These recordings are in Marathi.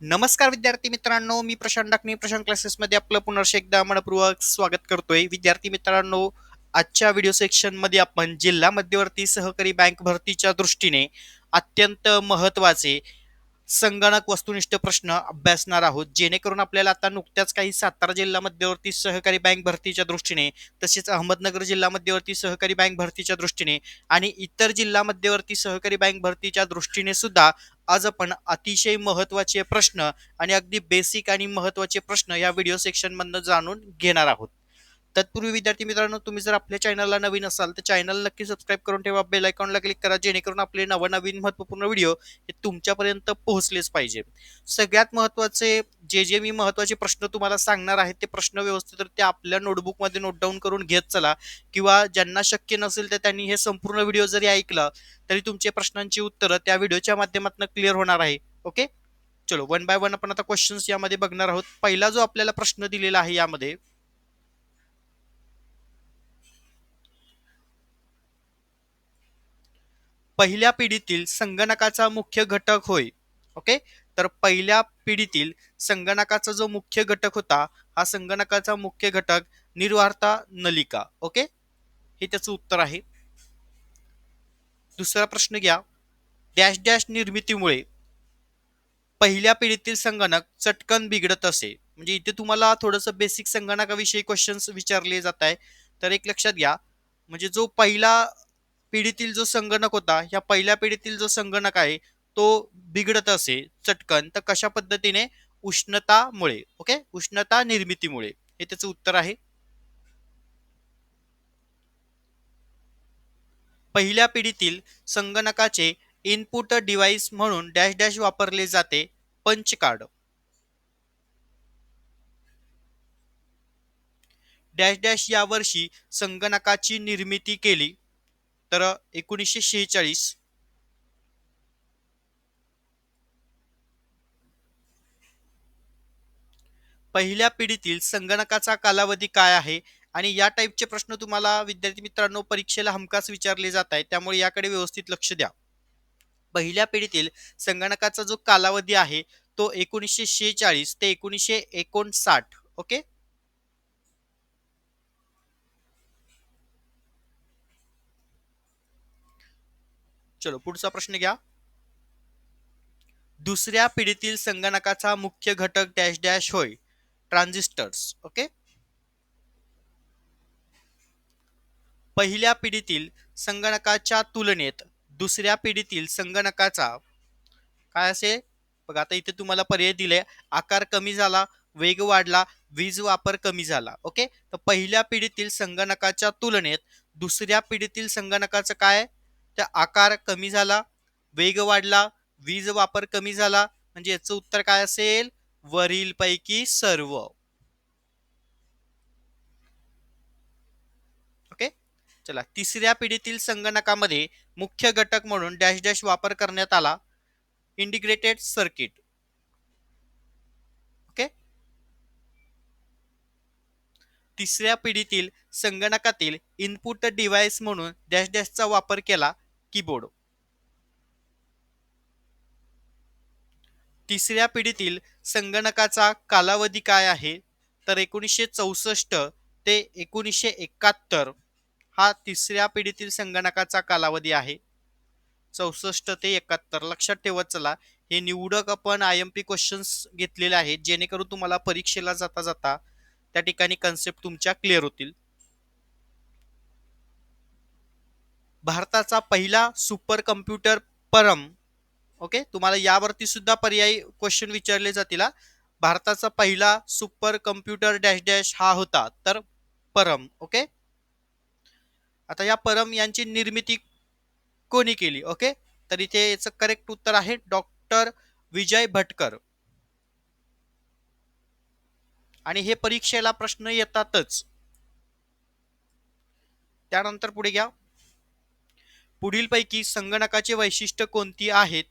नमस्कार विद्यार्थी मित्रांनो मी प्रशांत डाकणे प्रशांत क्लासेसमध्ये आपलं पुनर्शे एकदा मनपूर्वक स्वागत करतोय. विद्यार्थी मित्रांनो आजच्या व्हिडिओ सेक्शनमध्ये आपण जिल्हा मध्यवर्ती सहकारी बँक भरतीच्या दृष्टीने अत्यंत महत्त्वाचे संगणक वस्तुनिष्ठ प्रश्न अभ्यासणार आहोत. जेणेकरून आपल्याला आता नुकत्याच काही सातारा जिल्हा मध्यवर्ती सहकारी बँक भरतीच्या दृष्टीने तसेच अहमदनगर जिल्हा मध्यवर्ती सहकारी बँक भरतीच्या दृष्टीने आणि इतर जिल्हा मध्यवर्ती सहकारी बँक भरतीच्या दृष्टीने सुद्धा आज आपण अतिशय महत्त्वाचे प्रश्न आणि अगदी बेसिक आणि महत्त्वाचे प्रश्न या व्हिडिओ सेक्शनमधनं जाणून घेणार आहोत. तत्पूर्वी विद्यार्थी मित्रांनो तुम्ही जर आपल्या चॅनलला नवीन असाल तर चॅनल नक्की सबस्क्राईब करून ठेवा. बेल आयकॉनला क्लिक करा जेणेकरून आपले नवनवीन महत्त्वपूर्ण व्हिडिओ हे तुमच्यापर्यंत पोहोचलेच पाहिजे. सगळ्यात महत्त्वाचे जे जे मी महत्त्वाचे प्रश्न तुम्हाला सांगणार आहेत ते प्रश्न व्यवस्थित ते आपल्या नोटबुकमध्ये नोट डाऊन करून घेत चला. किंवा ज्यांना शक्य नसेल तर त्यांनी हे संपूर्ण व्हिडिओ जरी ऐकलं तरी तुमचे प्रश्नांची उत्तरं त्या व्हिडिओच्या माध्यमातून क्लिअर होणार आहे. ओके चलो वन बाय वन आपण आता क्वेश्चन्स यामध्ये बघणार आहोत. पहिला जो आपल्याला प्रश्न दिलेला आहे यामध्ये पहिल्या पिढीतील संगणकाचा मुख्य घटक होय. ओके तर पहिल्या पिढीतील संगणकाचा जो मुख्य घटक होता हा संगणकाचा मुख्य घटक निर्वार्ता नलिका ओके? हे त्याचं उत्तर आहे. दुसरा प्रश्न घ्या. डॅश डॅश निर्मितीमुळे पहिल्या पिढीतील संगणक चटकन बिघडत असे. म्हणजे इथे तुम्हाला थोडंसं बेसिक संगणकाविषयी क्वेश्चन्स विचारले जात आहे तर एक लक्षात घ्या. म्हणजे जो पहिला पिढीतील जो संगणक होता ह्या पहिल्या पिढीतील जो संगणक आहे तो बिघडत असे चटकन तर कशा पद्धतीने? उष्णतामुळे ओके? उष्णता निर्मितीमुळे. हे त्याचं उत्तर आहे. पहिल्या पिढीतील संगणकाचे इनपुट डिव्हाइस म्हणून डॅश डॅश वापरले जाते पंच कार्ड डॅश डॅश या वर्षी संगणकाची निर्मिती केली तर एकोणीसशे शेहेचाळीस पहिल्या पिढीतील संगणकाचा कालावधी काय आहे? आणि या टाईपचे प्रश्न तुम्हाला विद्यार्थी मित्रांनो परीक्षेला हमखास विचारले जात आहेत. त्यामुळे याकडे व्यवस्थित लक्ष द्या. पहिल्या पिढीतील संगणकाचा जो कालावधी आहे तो एकोणीसशे शेहेचाळीस ते एकोणीसशे एकोणसाठ. ओके? चलो पुढचा प्रश्न घ्या. दुसऱ्या पिढीतील संगणकाचा मुख्य घटक डॅश डॅश होय. Transistors okay? पहिल्या पिढीतील संगणकाच्या तुलनेत दुसऱ्या पिढीतील संगणकाचा काय असेल बघा आता इथे तुम्हाला पर्याय दिले. आकार कमी झाला वेग वाढला वीज वापर कमी झाला ओके? तर पहिल्या पिढीतील संगणकाच्या तुलनेत दुसऱ्या पिढीतील संगणकाचं काय? तर आकार कमी झाला वेग वाढला वीज वापर कमी झाला. म्हणजे याचं उत्तर काय असेल? वरीलपैकी सर्व. ओके चला तिसऱ्या पिढीतील संगणकामध्ये मुख्य घटक म्हणून डॅश डॅश वापर करण्यात आला. इंटिग्रेटेड सर्किट ओके तिसऱ्या पिढीतील संगणकातील इनपुट डिव्हाइस म्हणून डॅश डॅशचा वापर केला कीबोर्ड तिसऱ्या पिढीतील संगणकाचा कालावधी काय आहे? तर एकोणीसशे चौसष्ट ते एकोणीसशे एकाहत्तर हा तिसऱ्या पिढीतील संगणकाचा कालावधी आहे. चौसष्ट ते एकाहत्तर लक्षात ठेवत चला. हे निवडक आपण आय एम पी क्वेश्चन्स घेतलेले आहेत जेणेकरून तुम्हाला परीक्षेला जाता जाता त्या ठिकाणी कन्सेप्ट तुमच्या क्लिअर होतील. भारताचा पहिला सुपर कम्प्युटर परम ओके तुम्हाला यावरती सुद्धा पर्यायी क्वेश्चन विचारले जातील भारताचा पहिला सुपर कम्प्युटर डॅश डॅश हा होता तर परम. ओके आता या परम यांची निर्मिती कोणी केली? ओके तर इथे याचं करेक्ट उत्तर आहे डॉक्टर विजय भटकर. आणि हे परीक्षेला प्रश्न येतातच. त्यानंतर पुढे घ्या. पुढीलपैकी संगणकाचे वैशिष्ट्य कोणती आहेत?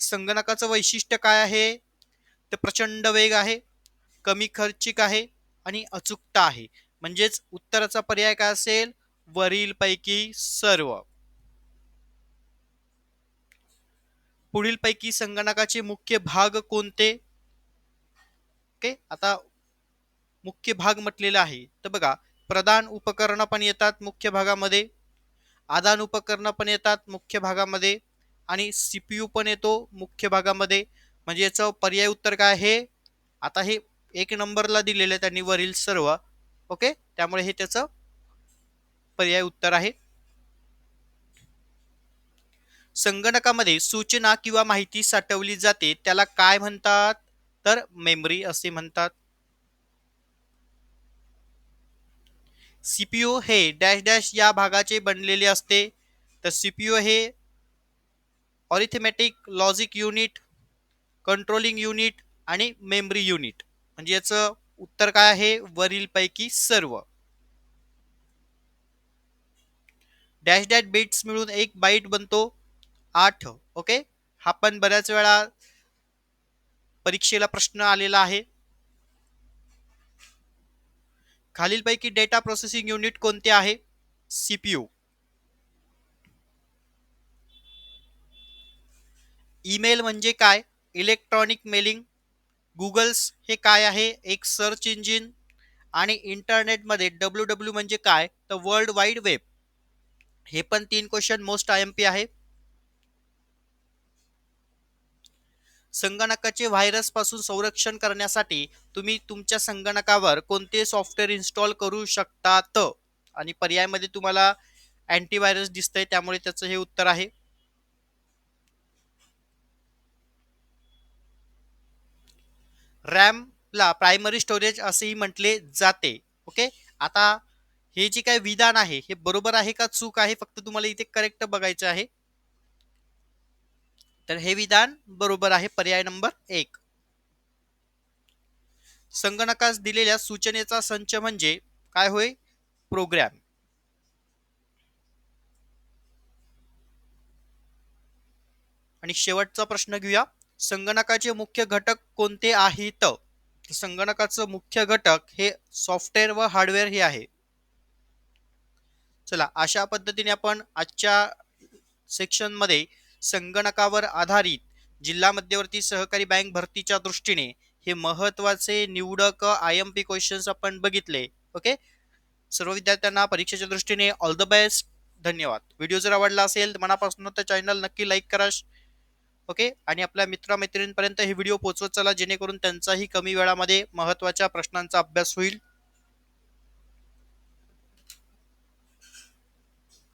संगणकाचं वैशिष्ट्य काय आहे? ते प्रचंड वेग आहे कमी खर्चिक आहे आणि अचूकता आहे. म्हणजेच उत्तराचा पर्याय काय असेल? वरीलपैकी सर्व. पुढीलपैकी संगणकाचे मुख्य भाग कोणते? ओके आता मुख्य भाग म्हटलेला आहे. तर बघा प्रदान उपकरणं पण येतात मुख्य भागामध्ये आदान उपकरणं पण येतात मुख्य भागामध्ये आणि सीपीयू पण येतो मुख्य भागामध्ये. म्हणजे याचं पर्याय उत्तर काय आहे? आता हे एक नंबरला दिलेलं आहे त्यांनी वरील सर्व. ओके? त्यामुळे हे त्याचं पर्याय उत्तर आहे. संगणकामध्ये सूचना किंवा माहिती साठवली जाते. त्याला काय म्हणतात? तर मेमरी असे म्हणतात. सीपीयू हे डॅश डॅश या भागाचे बनलेले असते. तर सीपीयू हे arithmetic logic unit controlling unit आणि मेमरी युनिट म्हणजे याचं उत्तर काय आहे? वरीलपैकी सर्व. डॅश डॅश बिट्स मिळून एक बाईट बनतो आठ ओके हा पण बऱ्याच वेळा परीक्षेला प्रश्न आलेला आहे. खालीलपैकी डेटा प्रोसेसिंग युनिट कोणते आहे? सीपीयू ईमेल म्हणजे काय? इलेक्ट्रॉनिक मेलिंग गुगल्स हे काय आहे? एक सर्च इंजिन आणि इंटरनेटमध्ये डब्ल्यू डब्ल्यू म्हणजे काय? तर वर्ल्ड वाईड वेब. हे पण तीन question most I M P आहे. संगणकाचे व्हायरसपासून संरक्षण करण्यासाठी तुम्ही तुमच्या संगणकावर कोणते सॉफ्टवेअर इन्स्टॉल करू शकतात? आणि पर्यायमध्ये तुम्हाला अँटीव्हायरस दिसतंय त्यामुळे त्याचं हे उत्तर आहे. रॅमला प्रायमरी स्टोरेज असेही म्हटले जाते. ओके? आता हे जे काय विधान आहे हे बरोबर आहे का चूक आहे? फक्त तुम्हाला इथे करेक्ट बघायचं आहे. तर हे विधान बरोबर आहे पर्याय नंबर एक. संगणकास दिलेल्या सूचनेचा संच म्हणजे काय होय? प्रोग्रॅम. आणि शेवटचा प्रश्न घेऊया. संगणकाचे मुख्य घटक कोणते आहेत? संगणकाचं मुख्य घटक हे सॉफ्टवेअर व हार्डवेअर हे आहे. चला अशा पद्धतीने आपण आजच्या सेक्शनमध्ये संगणकावर आधारित जिल्हा मध्यवर्ती सहकारी बँक भरतीच्या दृष्टीने हे महत्त्वाचे निवडक आय एम पी क्वेश्चन्स आपण बघितले. ओके सर्व विद्यार्थ्यांना परीक्षेच्या दृष्टीने ऑल द बेस्ट धन्यवाद. व्हिडिओ जर आवडला असेल तर मनापासून तर चॅनल नक्की लाईक करा. ओके? आणि आपल्या मित्रमैत्रिणींपर्यंत हे व्हिडिओ पोहोचवत चला जेणेकरून त्यांचाही कमी वेळामध्ये महत्त्वाच्या प्रश्नांचा अभ्यास होईल.